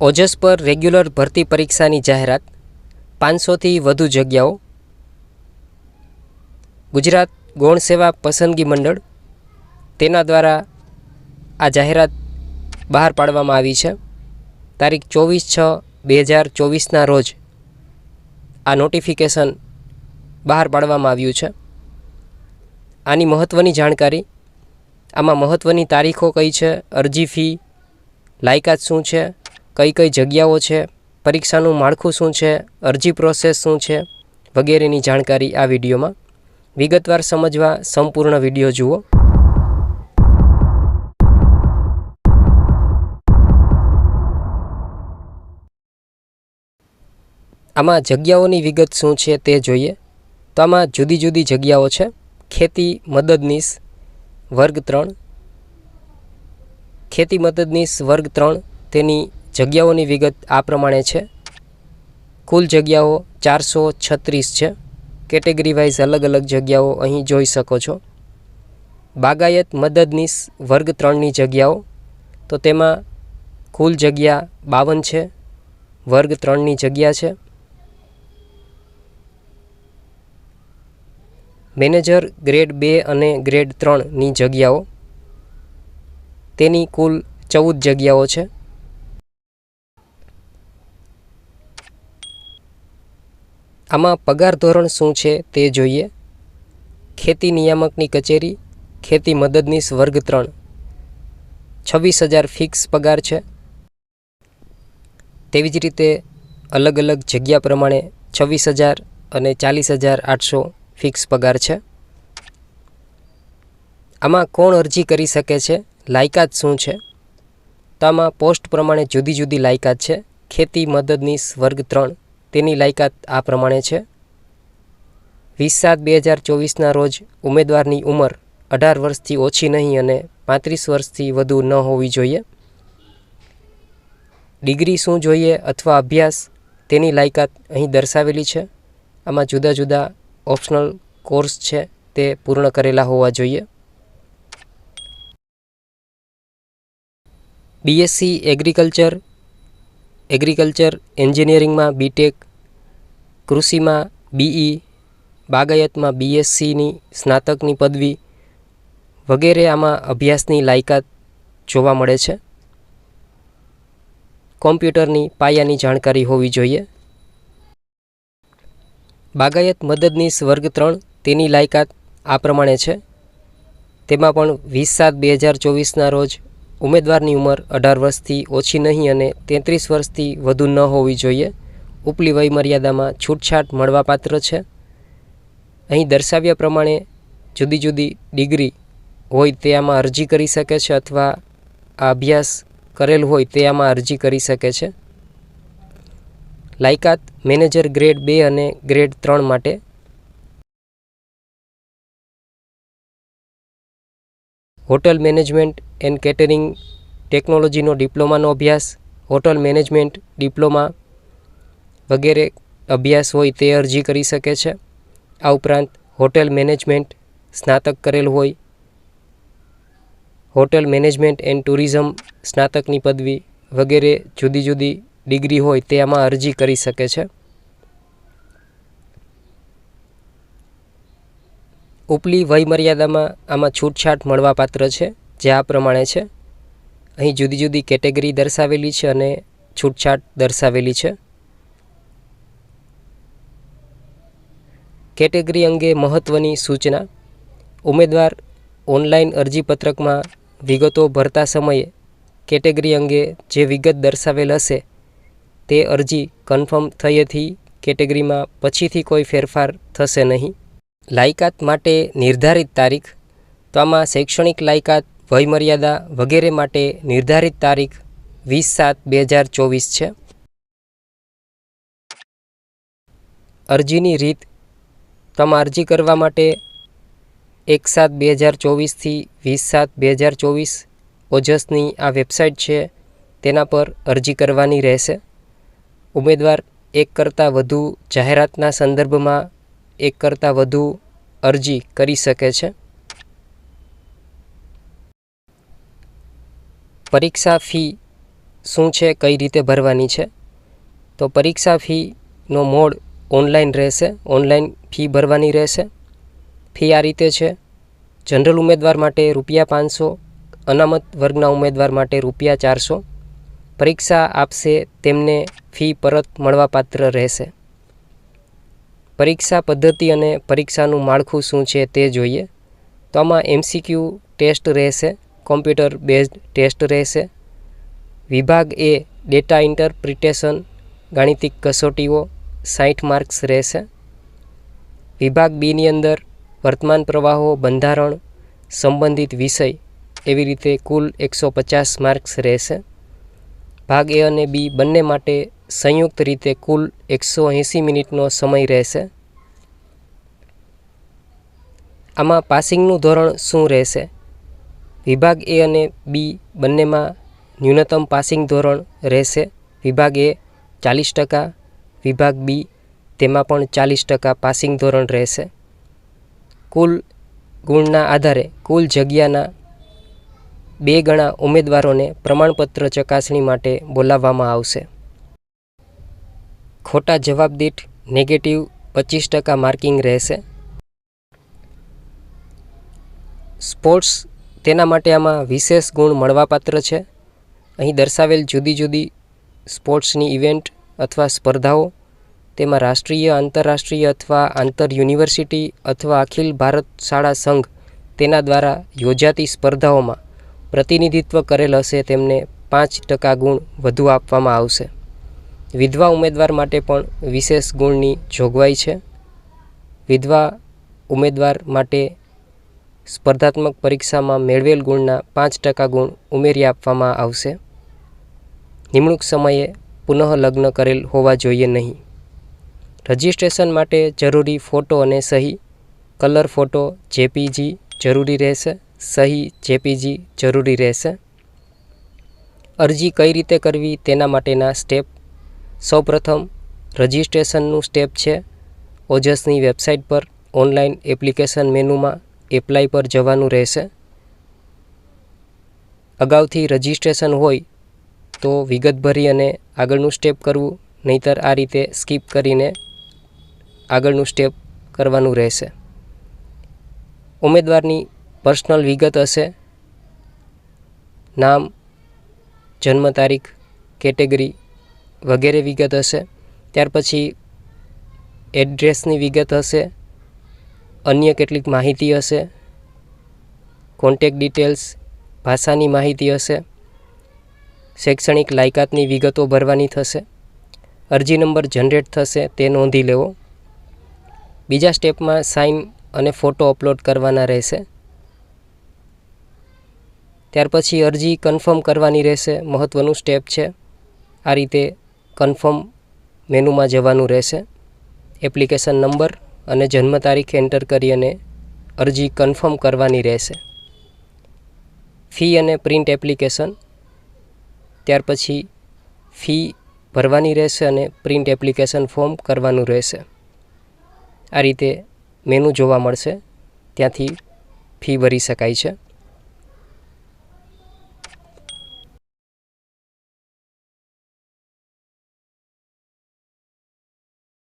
ઓજસ પર રેગ્યુલર ભરતી પરીક્ષાની જાહેરાત, પાંચસોથી વધુ જગ્યાઓ, ગુજરાત ગૌણ સેવા પસંદગી મંડળ, તેના દ્વારા આ જાહેરાત બહાર પાડવામાં આવી છે. તારીખ ચોવીસ છ બે હજાર ચોવીસના રોજ આ નોટિફિકેશન બહાર પાડવામાં આવ્યું છે. આની મહત્ત્વની જાણકારી, આમાં મહત્ત્વની તારીખો કઈ છે, અરજી ફી, લાયકાત શું છે કઈ કઈ જગ્યાઓ છે, પરીક્ષાનું માળખું શું છે, અરજી પ્રોસેસ શું છે, વગેરેની જાણકારી આ વિડીયોમાં. વિગતવાર સમજવા સંપૂર્ણ વીડિયો જુઓ. આમાં જગ્યાઓની વિગત શું છે તે જોઈએ. તો આમાં જુદી જુદી જગ્યાઓ છે. ખેતી, મદદનીશ, વર્ગ ત્રણ. ખેતી, મદદનીશ, વર્ગ ત્રણ તેની જગ્યાઓની વિગત આ પ્રમાણે છે. કુલ જગ્યાઓ ચારસો છત્રીસ છે. કેટેગરી વાઇઝ અલગ અલગ જગ્યાઓ અહીં જોઈ શકો છો. બાગાયત મદદનીશ વર્ગ ત્રણની જગ્યાઓ. તો તેમાં કુલ જગ્યા બાવન છે. વર્ગ ત્રણની જગ્યા છે. મેનેજર ગ્રેડ બે અને ગ્રેડ ત્રણની જગ્યાઓ. તેની કુલ ચૌદ જગ્યાઓ છે. આમાં પગાર ધોરણ શું છે તે જોઈએ. ખેતી નિયામકની કચેરી, ખેતી મદદનીશ વર્ગ ત્રણ. છવ્વીસ હજાર ફિક્સ પગાર છે. તેવી જ રીતે અલગ અલગ જગ્યા પ્રમાણે છવ્વીસ હજાર અને ચાલીસ હજાર આઠસો ફિક્સ પગાર છે. આમાં કોણ અરજી કરી શકે છે, લાયકાત શું છે? તો આમાં પોસ્ટ પ્રમાણે જુદી જુદી લાયકાત છે. ખેતી મદદનીશ વર્ગ ત્રણ. તેની લાયકાત આ પ્રમાણે છે. વીસ સાત બે હજાર ચોવીસના રોજ ઉમેદવારની ઉંમર અઢાર વર્ષથી ઓછી નહીં અને પાંત્રીસ વર્ષથી વધુ ન હોવી જોઈએ. ડિગ્રી શું જોઈએ અથવા અભ્યાસ તેની લાયકાત અહીં દર્શાવેલી છે. આમાં જુદા જુદા ઓપ્શનલ કોર્સ છે તે પૂર્ણ કરેલા હોવા જોઈએ. બીએસસી એગ્રીકલ્ચર એગ્રીકલ્ચર એન્જિનિયરિંગમાં બીટેક કૃષિમાં બીઈ બાગાયતમાં બીએસસીની સ્નાતકની પદવી વગેરે આમાં અભ્યાસની લાયકાત જોવા મળે છે. કોમ્પ્યુટરની પાયાની જાણકારી હોવી જોઈએ. બાગાયત મદદનીશ વર્ગ ત્રણ તેની લાયકાત આ પ્રમાણે છે. તેમાં પણ વીસ સાત બે હજાર ચોવીસના રોજ ઉમેદવારની ઉંમર અઢાર વર્ષથી ઓછી નહીં અને તેત્રીસ વર્ષથી વધુ ન હોવી જોઈએ. ઉપલી વય મર્યાદામાં છૂટછાટ મળવાપાત્ર છે. અહીં દર્શાવ્યા પ્રમાણે જુદી જુદી ડિગ્રી હોય તે આમાં અરજી કરી શકે છે અથવા આ અભ્યાસ કરેલ હોય તે આમાં અરજી કરી શકે છે. લાયકાત મેનેજર ગ્રેડ બે અને ગ્રેડ ત્રણ માટે. હોટલ મેનેજમેન્ટ એન્ડ કેટરિંગ ટેકનોલોજીનો ડિપ્લોમાનો અભ્યાસ. હોટલ મેનેજમેન્ટ ડિપ્લોમા વગેરે અભ્યાસ હોય તે અરજી કરી શકે છે. આ ઉપરાંત હોટેલ મેનેજમેન્ટ સ્નાતક કરેલ હોય, હોટેલ મેનેજમેન્ટ એન્ડ ટુરિઝમ સ્નાતકની પદવી વગેરે જુદી જુદી ડિગ્રી હોય તે આમાં અરજી કરી શકે છે. ઉપલી વય મર્યાદામાં આમાં છૂટછાટ મળવાપાત્ર છે, જે આ પ્રમાણે છે. અહીં જુદી જુદી કેટેગરી દર્શાવેલી છે અને છૂટછાટ દર્શાવેલી છે. કેટેગરી અંગે મહત્ત્વની સૂચના. ઉમેદવાર ઓનલાઈન અરજીપત્રકમાં વિગતો ભરતા સમયે કેટેગરી અંગે જે વિગત દર્શાવેલ હશે, તે અરજી કન્ફર્મ થયેથી કેટેગરીમાં પછીથી કોઈ ફેરફાર થશે નહીં. લાયકાત માટે નિર્ધારિત તારીખ, તો આમાં શૈક્ષણિક લાયકાત, વયમર્યાદા વગેરે માટે નિર્ધારિત તારીખ વીસ સાત બે હજાર ચોવીસ છે. અરજીની રીત તો આમાં અરજી કરવા માટે એક સાત બે હજાર ચોવીસથી વીસ સાત બે હજાર ચોવીસ ઓજસની આ વેબસાઇટ છે, તેના પર અરજી કરવાની રહેશે. ઉમેદવાર એક કરતાં વધુ જાહેરાતના સંદર્ભમાં એક કરતાં વધુ અરજી કરી શકે છે. પરીક્ષા ફી શું છે, કઈ રીતે ભરવાની છે? તો પરીક્ષા ફીનો મોડ ઓનલાઈન રહેશે, ઓનલાઈન ફી ભરવાની રહેશે. ફી આ રીતે છે. જનરલ ઉમેદવાર માટે રૂપિયા પાંચસો, અનામત વર્ગના ઉમેદવાર માટે રૂપિયા ચારસો. પરીક્ષા આપશે તેમને ફી પરત મળવાપાત્ર રહેશે. પરીક્ષા પદ્ધતિ અને પરીક્ષાનું માળખું શું છે તે જોઈએ. તો આમાં એમસીક્યુ ટેસ્ટ રહેશે, કોમ્પ્યુટર બેઝડ ટેસ્ટ રહેશે. વિભાગ એ ડેટા ઇન્ટરપ્રિટેશન, ગાણિતિક કસોટીઓ સાઠ માર્ક્સ રહેશે. વિભાગ બીની અંદર વર્તમાન પ્રવાહો, બંધારણ, સંબંધિત વિષય એવી રીતે કુલ એકસો પચાસ માર્ક્સ રહેશે. ભાગ એ અને બી બંને માટે સંયુક્ત રીતે કુલ એકસો એંસી મિનિટનો સમય રહેશે. આમાં પાસિંગનું ધોરણ શું રહેશે? વિભાગ એ અને બી બંનેમાં ન્યૂનતમ પાસિંગ ધોરણ રહેશે. વિભાગ એ ચાલીસ ટકા વિભાગ બી, તેમાં પણ ચાલીસ ટકા પાસિંગ ધોરણ રહેશે. કુલ ગુણના આધારે કુલ જગ્યાના બે ગણા ઉમેદવારોને પ્રમાણપત્ર ચકાસણી માટે બોલાવવામાં આવશે. ખોટા જવાબ દીઠ નેગેટિવ પચીસ ટકા માર્કિંગ રહેશે. સ્પોર્ટ્સ તેના માટે આમાં વિશેષ ગુણ મળવાપાત્ર છે. અહીં દર્શાવેલ જુદી જુદી સ્પોર્ટ્સની ઇવેન્ટ અથવા સ્પર્ધાઓ, તેમાં રાષ્ટ્રીય, આંતરરાષ્ટ્રીય અથવા આંતર યુનિવર્સિટી અથવા અખિલ ભારત શાળા સંઘ, તેના દ્વારા યોજાતી સ્પર્ધાઓમાં પ્રતિનિધિત્વ કરેલ હશે, તેમને પાંચ ટકા ગુણ વધુ આપવામાં આવશે. વિધવા ઉમેદવાર માટે પણ વિશેષ ગુણની જોગવાઈ છે. વિધવા ઉમેદવાર માટે સ્પર્ધાત્મક પરીક્ષામાં મેળવેલ ગુણના પાંચ ટકા ગુણ ઉમેરી આપવામાં આવશે. નિમણૂક સમયે પુનઃ લગ્ન કરેલ હોવા જોઈએ નહીં. રજિસ્ટ્રેશન માટે જરૂરી ફોટો અને સહી, કલર ફોટો જેપીજી જરૂરી રહેશે, સહી જેપીજી જરૂરી રહેશે. અરજી કઈ રીતે કરવી તેના માટેના સ્ટેપ? સૌપ્રથમ, રજિસ્ટ્રેશનનું સ્ટેપ છે ઓજસની વેબસાઇટ પર ઓનલાઈન એપ્લિકેશન મેનુમાં એપ્લાય પર જવાનું રહેશે. અગાઉથી રજિસ્ટ્રેશન હોય તો વિગત ભરી અને આગળનું સ્ટેપ કરવું, નહીતર આ રીતે સ્કીપ કરીને આગળનું સ્ટેપ કરવાનું રહેશે. ઉમેદવારની પર્સનલ વિગત હશે. નામ, જન્મ તારીખ કેટેગરી વગેરે વિગત હશે. ત્યાર પછી એડ્રેસની વિગત હશે. અન્ય કેટલીક માહિતી હશે. કોન્ટેક ડિટેલ્સ ભાષાની માહિતી હશે. શૈક્ષણિક લાયકાતની વિગતો ભરવાની થશે. અરજી નંબર જનરેટ થશે, તે નોંધી લેવો. બીજા સ્ટેપમાં સાઇન અને ફોટો અપલોડ કરવાના રહેશે. ત્યાર પછી અરજી કન્ફર્મ કરવાની રહેશે મહત્ત્વનું સ્ટેપ છે. આ રીતે કન્ફર્મ મેનુમાં જવાનું રહેશે. એપ્લિકેશન નંબર અને જન્મ તારીખ એન્ટર કરી અને અરજી કન્ફર્મ કરવાની રહેશે. ફી અને પ્રિન્ટ એપ્લિકેશન. ત્યાર પછી ફી ભરવાની રહેશે અને પ્રિન્ટ એપ્લિકેશન ફોર્મ કરવાનું રહેશે. આ રીતે મેનુ જોવા મળશે. ત્યાંથી ફી ભરી શકાય છે.